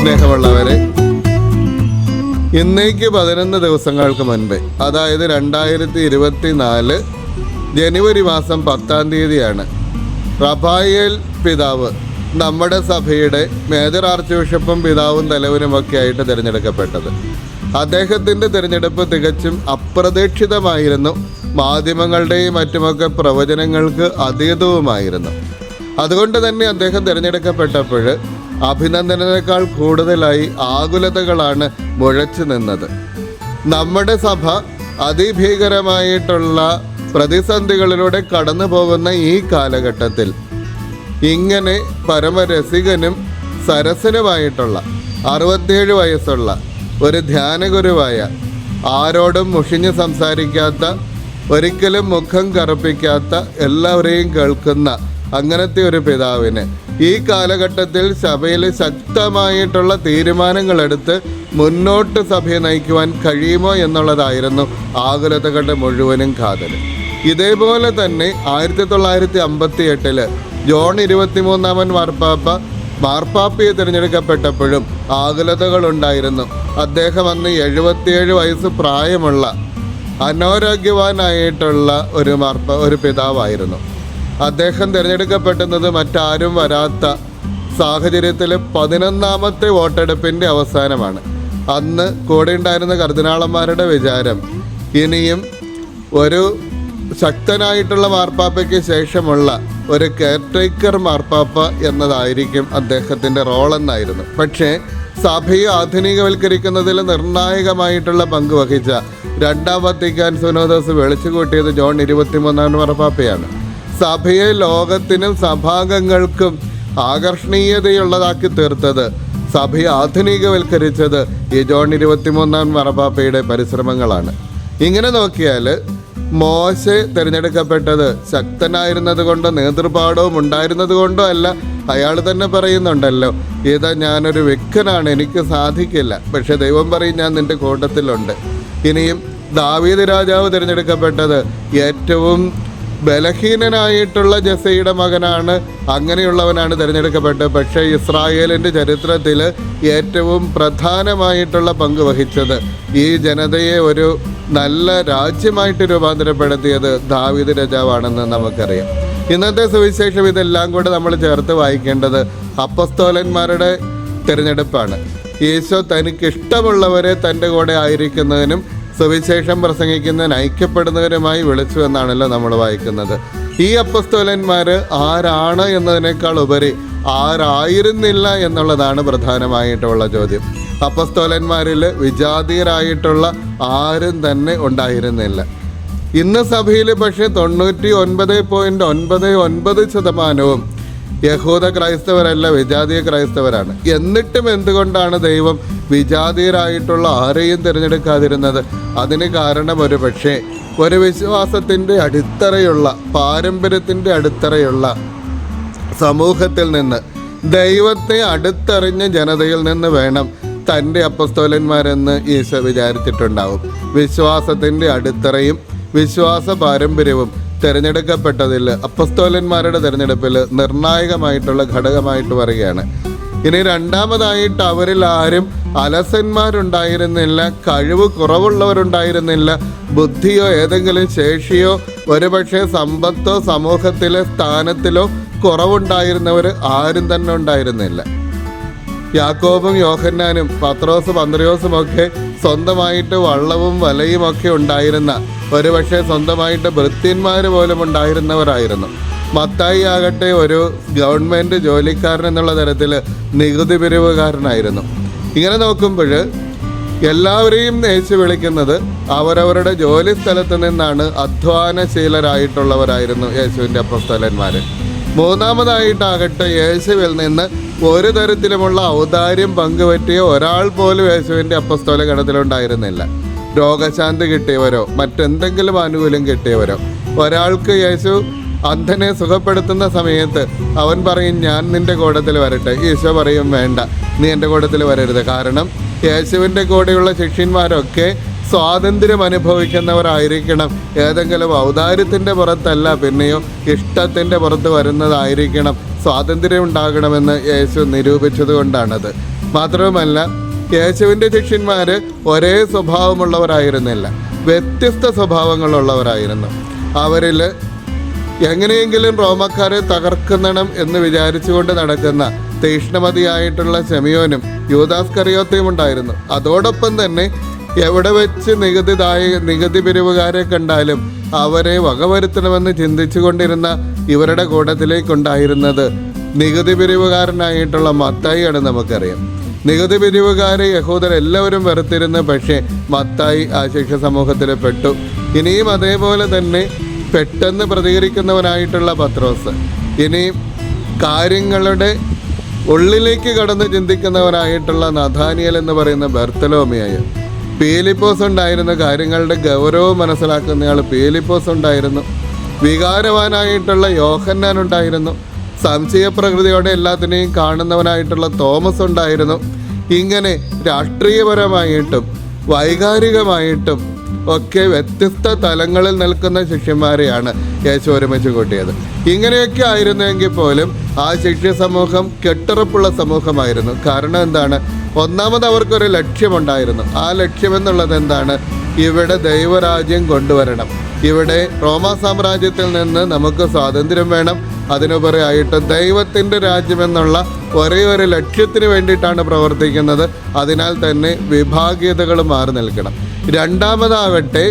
സ്നേഹമുള്ളവരെ ഇന്നേക്ക് പതിനൊന്ന് ദിവസങ്ങൾക്ക് മുൻപ് അതായത് രണ്ടായിരത്തി ഇരുപത്തി നാല് ജനുവരി മാസം പത്താം തീയതിയാണ് റഫായേൽ പിതാവ് നമ്മുടെ സഭയുടെ മേജർ ആർച്ച് ബിഷപ്പും പിതാവും തലവനുമൊക്കെ ആയിട്ട് തിരഞ്ഞെടുക്കപ്പെട്ടത്. അദ്ദേഹത്തിന്റെ തിരഞ്ഞെടുപ്പ് തികച്ചും അപ്രതീക്ഷിതമായിരുന്നു. മാധ്യമങ്ങളുടെയും മറ്റുമൊക്കെ പ്രവചനങ്ങൾക്ക് അതീതവുമായിരുന്നു. അതുകൊണ്ട് തന്നെ അദ്ദേഹം തിരഞ്ഞെടുക്കപ്പെട്ടപ്പോൾ അഭിനന്ദനേക്കാൾ കൂടുതലായി ആകുലതകളാണ് മുഴച്ചു നിന്നത്. നമ്മുടെ സഭ അതിഭീകരമായിട്ടുള്ള പ്രതിസന്ധികളിലൂടെ കടന്നു പോകുന്ന ഈ കാലഘട്ടത്തിൽ ഇങ്ങനെ പരമരസികനും സരസനുമായിട്ടുള്ള അറുപത്തിയേഴ് വയസ്സുള്ള ഒരു ധ്യാനഗുരുവായ ആരോടും മുഷിഞ്ഞ് സംസാരിക്കാത്ത ഒരിക്കലും മുഖം കറുപ്പിക്കാത്ത എല്ലാവരെയും കേൾക്കുന്ന അങ്ങനത്തെ ഒരു പിതാവിന് ഈ കാലഘട്ടത്തിൽ സഭയിൽ ശക്തമായിട്ടുള്ള തീരുമാനങ്ങളെടുത്ത് മുന്നോട്ട് സഭയെ നയിക്കുവാൻ കഴിയുമോ എന്നുള്ളതായിരുന്നു ആകുലതകളുടെ മുഴുവനും കാതൽ. ഇതേപോലെ തന്നെ ആയിരത്തി തൊള്ളായിരത്തി അമ്പത്തി എട്ടിൽ ജോൺ ഇരുപത്തിമൂന്നാമൻ മാർപ്പാപ്പ മാർപ്പാപ്പയെ തിരഞ്ഞെടുക്കപ്പെട്ടപ്പോഴും ആകുലതകളുണ്ടായിരുന്നു. അദ്ദേഹം അന്ന് എഴുപത്തിയേഴ് വയസ്സ് പ്രായമുള്ള അനാരോഗ്യവാനായിട്ടുള്ള ഒരു മാർപ്പ ഒരു പിതാവായിരുന്നു. അദ്ദേഹം തിരഞ്ഞെടുക്കപ്പെടുന്നത് മറ്റാരും വരാത്ത സാഹചര്യത്തിൽ പതിനൊന്നാമത്തെ വോട്ടെടുപ്പിന്റെ അവസാനമാണ്. അന്ന് കൂടെ ഉണ്ടായിരുന്ന കർദിനാളന്മാരുടെ വിചാരം ഇനിയും ഒരു ശക്തനായിട്ടുള്ള മാർപ്പാപ്പയ്ക്ക് ശേഷമുള്ള ഒരു കെയർടേക്കർ മാർപ്പാപ്പ എന്നതായിരിക്കും അദ്ദേഹത്തിന്റെ റോളെന്നായിരുന്നു പക്ഷേ സഭയെ ആധുനികവൽക്കരിക്കുന്നതിൽ നിർണായകമായിട്ടുള്ള പങ്ക് വഹിച്ച രണ്ടാം വത്തിക്കാൻ സുനോദോസ് വിളിച്ചുകൂട്ടിയത് ജോൺ ഇരുപത്തിമൂന്നാം മാർപ്പാപ്പയാണ്. സഭയെ ലോകത്തിനും സഭാംഗങ്ങൾക്കും ആകർഷണീയതയുള്ളതാക്കി തീർത്തത്. സഭയെ ആധുനികവൽക്കരിച്ചത് ഈ ജോൺ ഇരുപത്തിമൂന്നാം മറപ്പാപ്പയുടെ പരിശ്രമങ്ങളാണ്. ഇങ്ങനെ നോക്കിയാൽ മോശെ തിരഞ്ഞെടുക്കപ്പെട്ടത് ശക്തനായിരുന്നത് കൊണ്ടോ നേതൃപാഠവും ഉണ്ടായിരുന്നത് കൊണ്ടോ അല്ല അയാൾ തന്നെ പറയുന്നുണ്ടല്ലോ ഇതാ ഞാനൊരു വ്യക്തനാണ് എനിക്ക് സാധിക്കില്ല. പക്ഷെ ദൈവം പറയും ഞാൻ നിന്റെ കൂട്ടത്തിലുണ്ട്. ഇനിയും ദാവീദ് രാജാവ് തിരഞ്ഞെടുക്കപ്പെട്ടത് ഏറ്റവും ബലഹീനനായിട്ടുള്ള ജസയുടെ മകനാണ്. അങ്ങനെയുള്ളവനാണ് തിരഞ്ഞെടുക്കപ്പെട്ടത്. പക്ഷേ ഇസ്രായേലിന്റെ ചരിത്രത്തിൽ ഏറ്റവും പ്രധാനമായിട്ടുള്ള പങ്ക് വഹിച്ചത് ഈ ജനതയെ ഒരു നല്ല രാജ്യമായിട്ട് രൂപാന്തരപ്പെടുത്തിയത് ദാവീദ് രാജാവാണെന്ന് നമുക്കറിയാം. ഇന്നത്തെ സുവിശേഷം ഇതെല്ലാം കൂടെ നമ്മൾ ചേർത്ത് വായിക്കേണ്ടത് അപ്പസ്തോലന്മാരുടെ തിരഞ്ഞെടുപ്പാണ്. യേശോ തനിക്കിഷ്ടമുള്ളവരെ തന്റെ കൂടെ ആയിരിക്കുന്നതിനും സുവിശേഷം പ്രസംഗിക്കുന്നതിന് ഐക്യപ്പെടുന്നവരുമായി വിളിച്ചു എന്നാണല്ലോ നമ്മൾ വായിക്കുന്നത്. ഈ അപ്പസ്തോലന്മാർ ആരാണ് എന്നതിനേക്കാൾ ഉപരി ആരായിരുന്നില്ല എന്നുള്ളതാണ് പ്രധാനമായിട്ടുള്ള ചോദ്യം. അപ്പസ്തോലന്മാരിൽ വിജാതീയരായിട്ടുള്ള ആരും തന്നെ ഉണ്ടായിരുന്നില്ല. ഇന്ന് സഭയിൽ പക്ഷേ തൊണ്ണൂറ്റി ഒൻപത് പോയിന്റ് ഒൻപത് ഒൻപത് ശതമാനവും യഹൂദ ക്രൈസ്തവരല്ല വിജാതീയ ക്രൈസ്തവരാണ്. എന്നിട്ടും എന്തുകൊണ്ടാണ് ദൈവം വിജാതീയരായിട്ടുള്ള ആരെയും തിരഞ്ഞെടുക്കാതിരുന്നത്? അതിന് കാരണം ഒരു പക്ഷേ ഒരു വിശ്വാസത്തിന്റെ അടിത്തറയുള്ള പാരമ്പര്യത്തിന്റെ അടിത്തറയുള്ള സമൂഹത്തിൽ നിന്ന് ദൈവത്തെ അടുത്തറിഞ്ഞ ജനതയിൽ നിന്ന് വേണം തന്റെ അപ്പസ്തോലന്മാരെന്ന് ഈശോ വിചാരിച്ചിട്ടുണ്ടാവും. വിശ്വാസത്തിന്റെ അടിത്തറയും വിശ്വാസ പാരമ്പര്യവും തിരഞ്ഞെടുക്കപ്പെട്ടതിൽ അപ്പസ്തോലന്മാരുടെ തിരഞ്ഞെടുപ്പിൽ നിർണായകമായിട്ടുള്ള ഘടകമായിട്ട് പറയുകയാണ് ഇനി രണ്ടാമതായിട്ട് അവരിൽ ആരും അലസന്മാരുണ്ടായിരുന്നില്ല കഴിവ് കുറവുള്ളവരുണ്ടായിരുന്നില്ല ബുദ്ധിയോ ഏതെങ്കിലും ശേഷിയോ ഒരുപക്ഷെ സമ്പത്തോ സമൂഹത്തിലെ സ്ഥാനത്തിലോ കുറവുണ്ടായിരുന്നവർ ആരും തന്നെ ഉണ്ടായിരുന്നില്ല. യാക്കോബും യോഹന്നാനും പത്രോസും പന്ത്രയോസും ഒക്കെ സ്വന്തമായിട്ട് വള്ളവും വലയും ഒക്കെ ഉണ്ടായിരുന്ന ഒരുപക്ഷെ സ്വന്തമായിട്ട് ഭൃത്യന്മാർ പോലും ഉണ്ടായിരുന്നവരായിരുന്നു. മത്തായി ആകട്ടെ ഒരു ഗവൺമെന്റ് ജോലിക്കാരൻ എന്നുള്ള തരത്തിൽ നികുതി പിരിവുകാരനായിരുന്നു. ഇങ്ങനെ നോക്കുമ്പോൾ എല്ലാവരെയും നേച്ചു വിളിക്കുന്നത് അവരവരുടെ ജോലി സ്ഥലത്ത് നിന്നാണ് അധ്വാനശീലരായിട്ടുള്ളവരായിരുന്നു യേശുവിന്റെ അപ്പസ്തലന്മാർ മൂന്നാമതായിട്ടാകട്ടെ യേശുവിൽ നിന്ന് ഒരു തരത്തിലുമുള്ള ഔദാര്യം പങ്കുപറ്റിയ ഒരാൾ പോലും യേശുവിന്റെ അപ്പസ്തോല ഗണത്തിലുണ്ടായിരുന്നില്ല രോഗശാന്തി കിട്ടിയവരോ? മറ്റെന്തെങ്കിലും ആനുകൂല്യം കിട്ടിയവരോ? ഒരാൾക്ക് യേശു അന്ധനെ സുഖപ്പെടുത്തുന്ന സമയത്ത് അവൻ പറയും ഞാൻ നിന്റെ കൂടത്തിൽ വരട്ടെ. ഈശോ പറയും വേണ്ട നീ എന്റെ കൂടത്തിൽ വരരുത്. കാരണം യേശുവിന്റെ കൂടെയുള്ള ശിഷ്യന്മാരൊക്കെ സ്വാതന്ത്ര്യം അനുഭവിക്കുന്നവരായിരിക്കണം. ഏതെങ്കിലും ഔദാര്യത്തിന്റെ പുറത്തല്ല പിന്നെയോ ഇഷ്ടത്തിന്റെ പുറത്ത് വരുന്നതായിരിക്കണം. സ്വാതന്ത്ര്യം ഉണ്ടാകണമെന്ന് യേശു നിരൂപിച്ചത് കൊണ്ടാണത് മാത്രവുമല്ല യേശുവിന്റെ ശിഷ്യന്മാർ ഒരേ സ്വഭാവമുള്ളവരായിരുന്നില്ല. വ്യത്യസ്ത സ്വഭാവങ്ങളുള്ളവരായിരുന്നു. അവരിൽ എങ്ങനെയെങ്കിലും റോമക്കാരെ തകർക്കണം എന്ന് വിചാരിച്ചുകൊണ്ട് നടക്കുന്ന തീഷ്ണമതിയായിട്ടുള്ള ശമിയോനും യൂദാസ് കറിയോത്തയും ഉണ്ടായിരുന്നു. അതോടൊപ്പം തന്നെ എവിടെ വെച്ച് നികുതിദായ നികുതി പിരിവുകാരെ കണ്ടാലും അവരെ വകവരുത്തണമെന്ന് ചിന്തിച്ചുകൊണ്ടിരുന്ന ഇവരുടെ കൂട്ടത്തിലേക്കുണ്ടായിരുന്നത് നികുതി പിരിവുകാരനായിട്ടുള്ള മത്തായിയാണ് നമുക്കറിയാം. നികുതി പിരിവുകാരെ യഹൂദർ എല്ലാവരും വെറുത്തിരുന്ന പക്ഷേ മത്തായി ആ ശിക്ഷ സമൂഹത്തിൽ പെട്ടു. ഇനിയും അതേപോലെ തന്നെ പെട്ടെന്ന് പ്രതികരിക്കുന്നവനായിട്ടുള്ള പത്രോസ്. ഇനിയും കാര്യങ്ങളുടെ ഉള്ളിലേക്ക് കടന്ന് ചിന്തിക്കുന്നവനായിട്ടുള്ള നഥാനിയൽ എന്ന് പറയുന്ന ബർത്തലോമിയായ. പീലിപ്പോസ് ഉണ്ടായിരുന്ന കാര്യങ്ങളുടെ ഗൗരവം മനസ്സിലാക്കുന്നയാൾ പീലിപ്പോസ് ഉണ്ടായിരുന്നു. വികാരവാനായിട്ടുള്ള യോഹന്നാൻ ഉണ്ടായിരുന്നു. സംശയപ്രകൃതിയോടെ എല്ലാത്തിനെയും കാണുന്നവനായിട്ടുള്ള തോമസ് ഉണ്ടായിരുന്നു. ഇങ്ങനെ രാഷ്ട്രീയപരമായിട്ടും വൈകാരികമായിട്ടും ഒക്കെ വ്യത്യസ്ത തലങ്ങളിൽ നിൽക്കുന്ന ശിഷ്യന്മാരെയാണ് യേശു ഒരുമിച്ച് കൂട്ടിയത്. ഇങ്ങനെയൊക്കെ ആയിരുന്നെങ്കിൽ പോലും ആ ശിഷ്യ സമൂഹം കെട്ടുറപ്പുള്ള സമൂഹമായിരുന്നു. കാരണം എന്താണ്? ഒന്നാമത് അവർക്കൊരു ലക്ഷ്യമുണ്ടായിരുന്നു. ആ ലക്ഷ്യമെന്നുള്ളത് എന്താണ്? ഇവിടെ ദൈവരാജ്യം കൊണ്ടുവരണം. ഇവിടെ റോമാ സാമ്രാജ്യത്തിൽ നിന്ന് നമുക്ക് സ്വാതന്ത്ര്യം വേണം. അതിനുപരിയായിട്ട് ദൈവത്തിന്റെ രാജ്യമെന്നുള്ള ഒരേ ഒരു ലക്ഷ്യത്തിന് വേണ്ടിയിട്ടാണ് പ്രവർത്തിക്കുന്നത്. അതിനാൽ തന്നെ വിഭാഗീയതകൾ മാറി നിൽക്കണം. രണ്ടാമതാവട്ടെ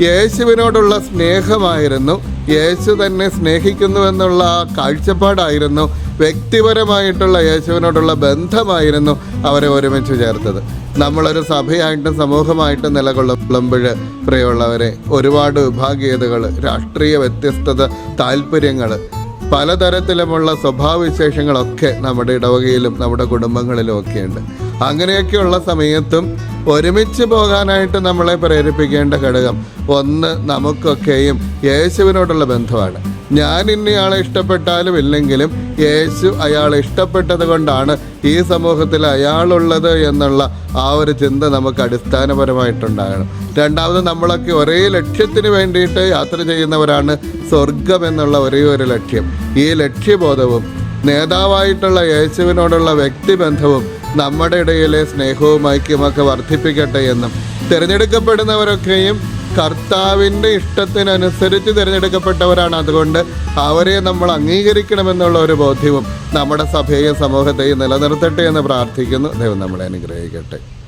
യേശുവിനോടുള്ള സ്നേഹമായിരുന്നു. യേശു തന്നെ സ്നേഹിക്കുന്നുവെന്നുള്ള ആ കാഴ്ചപ്പാടായിരുന്നു. വ്യക്തിപരമായിട്ടുള്ള യേശുവിനോടുള്ള ബന്ധമായിരുന്നു അവരെ ഒരുമിച്ച് ചേർത്തത്. നമ്മളൊരു സഭയായിട്ടും സമൂഹമായിട്ടും നിലകൊള്ളുമ്പോൾ പ്രിയമുള്ളവരെ ഒരുപാട് വിഭാഗീയതകൾ രാഷ്ട്രീയ വ്യത്യസ്തത താല്പര്യങ്ങൾ പലതരത്തിലുമുള്ള സ്വഭാവവിശേഷങ്ങളൊക്കെ നമ്മുടെ ഇടവകയിലും നമ്മുടെ കുടുംബങ്ങളിലും ഒക്കെ ഉണ്ട് അങ്ങനെയൊക്കെയുള്ള സമയത്തും ഒരുമിച്ച് പോകാനായിട്ട് നമ്മളെ പ്രേരിപ്പിക്കേണ്ട ഘടകം ഒന്ന് നമുക്കൊക്കെയും യേശുവിനോടുള്ള ബന്ധമാണ്. ഞാൻ ഇന്നയാളെ ഇഷ്ടപ്പെട്ടാലും ഇല്ലെങ്കിലും യേശു അയാളെ ഇഷ്ടപ്പെട്ടത് കൊണ്ടാണ് ഈ സമൂഹത്തിൽ അയാളുള്ളത് എന്നുള്ള ആ ഒരു ചിന്ത നമുക്ക് അടിസ്ഥാനപരമായിട്ടുണ്ടാകണം. രണ്ടാമത് നമ്മളൊക്കെ ഒരേ ലക്ഷ്യത്തിന് വേണ്ടിയിട്ട് യാത്ര ചെയ്യുന്നവരാണ് സ്വർഗം എന്നുള്ള ഒരേ ഒരു ലക്ഷ്യം. ഈ ലക്ഷ്യബോധവും നേതാവായിട്ടുള്ള യേശുവിനോടുള്ള വ്യക്തിബന്ധവും നമ്മുടെ ഇടയിലെ സ്നേഹവും ഐക്യമൊക്കെ വർദ്ധിപ്പിക്കട്ടെ എന്നും. തിരഞ്ഞെടുക്കപ്പെടുന്നവരൊക്കെയും കർത്താവിന്റെ ഇഷ്ടത്തിനനുസരിച്ച് തിരഞ്ഞെടുക്കപ്പെട്ടവരാണ്. അതുകൊണ്ട് അവരെ നമ്മൾ അംഗീകരിക്കണമെന്നുള്ള ഒരു ബോധ്യവും നമ്മുടെ സഭയെയും സമൂഹത്തെയും നിലനിർത്തട്ടെ എന്ന് പ്രാർത്ഥിക്കുന്നു. ദൈവം നമ്മളെ അനുഗ്രഹിക്കട്ടെ.